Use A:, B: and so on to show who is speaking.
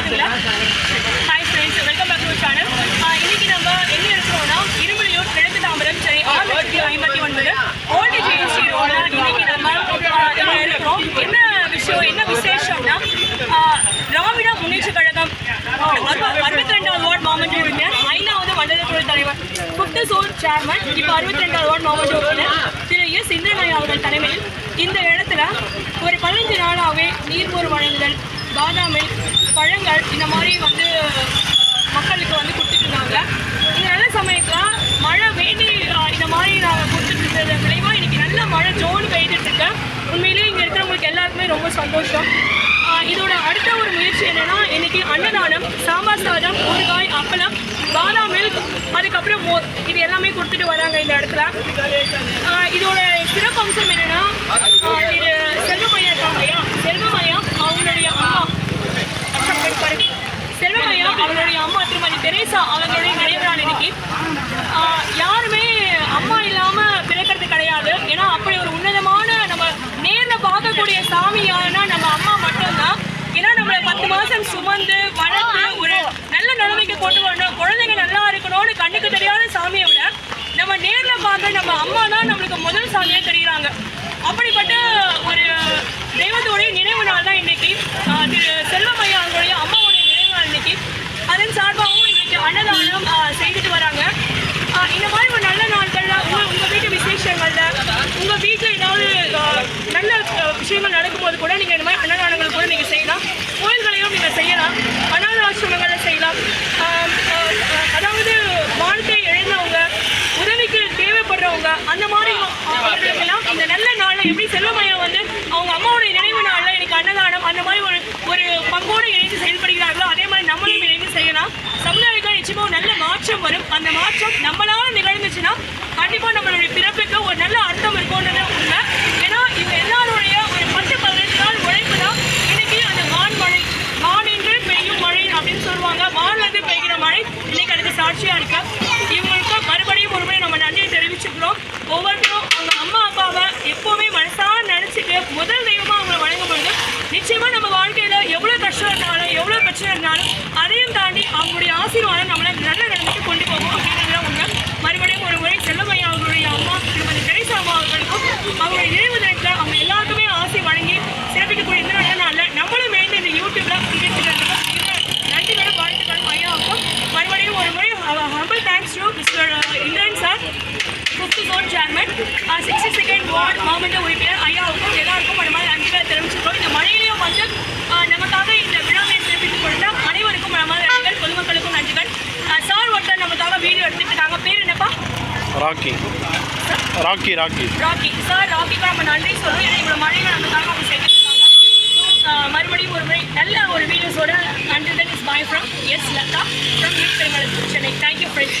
A: Hi friends welcome back to channel இன்னைக்கு நம்ம எங்க இருக்கிறோம்னா இருமலையூர் கிழக்கு தாம்பரம் சென்னை ஆறு லட்சத்தி ஐம்பத்தி ஒன்பது ஓல்டு ஜிஎஸ்டி ரோட இன்னைக்கு நம்ம ஆஹ், இங்க இருக்கிறோம் என்ன விஷயம் என்ன விசேஷம்னா திராவிட முன்னேற்ற கழகம். அறுபத்தி ரெண்டாவது வார்டு மாவட்ட உறுப்பினர் ஐந்தாவது மண்டலத்துறை தலைவர் ஃபிஃப்த் சோர் சேர்மன் இப்போ அறுபத்தி ரெண்டாவது வார்டு மாமன் உறுப்பினர் திரு எஸ் இந்திரமணி அவர்கள் தலைமையில் இந்த இடத்துல ஒரு பதினஞ்சு நாளாகவே நீர்மூர் வழங்குதல் பாதாமில் பழங்கள் இந்த மாதிரி வந்து மக்களுக்கு வந்து கொடுத்துட்டு இருந்தாங்க இந்த நல்ல சமயத்தில் மழை வேண்டி இந்த மாதிரி நாங்கள் கொடுத்துட்டு இருந்தது விளைவாக இன்னைக்கு நல்ல மழை ஜோன் பெய்துட்டு இருக்கு உண்மையிலேயே இங்கே இருக்கிறவங்களுக்கு எல்லாருக்குமே ரொம்ப சந்தோஷம். இதோட அடுத்த ஒரு முயற்சி என்னன்னா இன்னைக்கு அன்னதானம் சாம்பார் சாதம் ஊறுகாய் அப்பளம் பாதாம் மில்க் அதுக்கப்புறம் மோர் இது எல்லாமே கொடுத்துட்டு வராங்க இந்த இடத்துல. இதோட சிறப்பு சிறப்பம்சம் என்னன்னா இது திரு செல்வமையா இருக்காங்க இல்லையா செல்வமையா அவங்களுடைய அம்மா அப்புறம் பாருங்க. செல்வமையா அவங்களுடைய அம்மா திருமதி அவங்களுடைய நினைவு நாள் இன்னைக்கு யாருமே அம்மா இல்லாம பிறக்கிறது கிடையாது. ஏன்னா அப்படி ஒரு உன்னதமான நம்ம நேர்ல பார்க்கக்கூடிய சாமி யாருன்னா நம்ம அம்மா மட்டும்தான். ஏன்னா நம்மளை பத்து மாசம் சுமந்து வளர்த்து ஒரு நல்ல நிலைமைக்கு கொண்டு வரணும். குழந்தைங்க நல்லா இருக்கணும்னு கண்ணுக்கு தெரியாத சாமியை விட நம்ம நேர்ல பார்க்க நம்ம அம்மா தான் நம்மளுக்கு முதல் சாமியா தெரியுறாங்க. அப்படிப்பட்ட ஒரு தெய்வத்தோடைய நினைவு நாள் தான் இன்னைக்கு திரு செல்வமையா அவங்களுடைய அம்மாவுடைய நினைவு நாள் இன்னைக்கு அதன் சார்பாகவும் இன்னைக்கு அன்னதானம் ஆஹ் செய்துட்டு வராங்க ஆஹ் இந்த மாதிரி ஒரு நல்ல நாட்கள்ல உங்க உங்க வீட்டு விசேஷங்கள்ல உங்க வீட்டில் ஏதாவது ஆஹ் நல்ல ஆஹ் கூட நீங்க இந்த மாதிரி அன்னதானங்கள் கூட நீங்க செய்யலாம். கோயில்களையும் நீங்க செய்யலாம். அனாத ஆசிரமங்களை செய்யலாம். அதாவது வாழ்க்கை இழந்தவங்க உதவிக்கு தேவைப்படுறவங்க அந்த மாதிரி அவர்களுக்கெல்லாம் இந்த நல்ல நாள்ல எப்படி செல்வமையா வந்து அவங்க அம்மாவுடைய நினைவு நாள்ல எனக்கு அன்னதானம் அந்த மாதிரி ஒரு ஒரு பங்கோடு இணைந்து செயல்படுகிறார்களோ அதே மாதிரி நம்மளும் இணைந்து செய்யலாம். சமுதாயத்தில் நிச்சயமா ஒரு நல்ல மாற்றம் வரும். அந்த மாற்றம் நம்மளால நிகழ்ந்துச்சுன்னா கண்டிப்பா நம்மளுடைய பிறப்புக்கு ஒரு நல்ல அர்த்தம் இருக்கும்ன்றது உண்மை ஏன்னா இவங்க எல்லாருடைய ஒரு பத்து பதினஞ்சு நாள் உழைப்பு தான் இன்னைக்கு அந்த வான் மழை வானின்று பெய்யும் மழை அப்படின்னு சொல்லுவாங்க வான்லேருந்து பெய்கிற மழை இன்னைக்கு அதுக்கு சாட்சியா இருக்கு இவங்களுக்கு மறுபடியும் ஒரு முறை நம்ம நன்றியை தெரிவிச்சுக்கிறோம் ஒவ்வொருத்தரும் அவங்க அம்மா அப்பாவை எப்பவுமே மனசார நினைச்சிட்டு முதல் தெய்வமா அவங்களை வணங்கும் பொழுது நிச்சயமா நம்ம வாழ்க்கையில எவ்வளவு கஷ்டம் இருந்தாலும் எவ்வளவு பிரச்சனை இருந்தாலும் அதையும் தாண்டி அவங்களுடைய ஆசீர்வாதம் நம்மளை நல்ல நிலைமைக்கு கொண்டு போகும் அப்படிங்கிறத உண்மை. மறுபடியும் ஒரு முறை செல்லமையா அவர்களுடைய அம்மா திருமதி தெரேசா அம்மா அவர்களுக்கும் அவங்களுடைய நினைவு தினத்தில் அவங்க எல்லாருக்குமே ஆசை வழங்கி சிறப்பிக்கக்கூடிய இந்த நல்ல நாளில் நம்மளும் எழுந்து இந்த யூடியூப்ல பங்கேற்றுக்கிறதுக்கு நன்றிகளும் வாழ்த்துக்களும் ஐயாவுக்கும் மறுபடியும் ஒரு முறை humble thanks to mister Indiran sir fifth zone chairman sixty second ward மாமன்ற உறுப்பினர் ஐயாவுக்கும்
B: Rocky. Rocky Rocky.
A: Rocky. Sir ராக்கிக்கு நம்ம நன்றி சொல்லுவோம் ஏன்னா இவ்வளோ மழையில நமக்காக அவங்க செஞ்சுருக்காங்க. ஸோ மறுபடியும் ஒரு முறை நல்ல ஒரு வீடியோஸோட and then is boy from S Latha from new Perumalathur Chennai thank you friends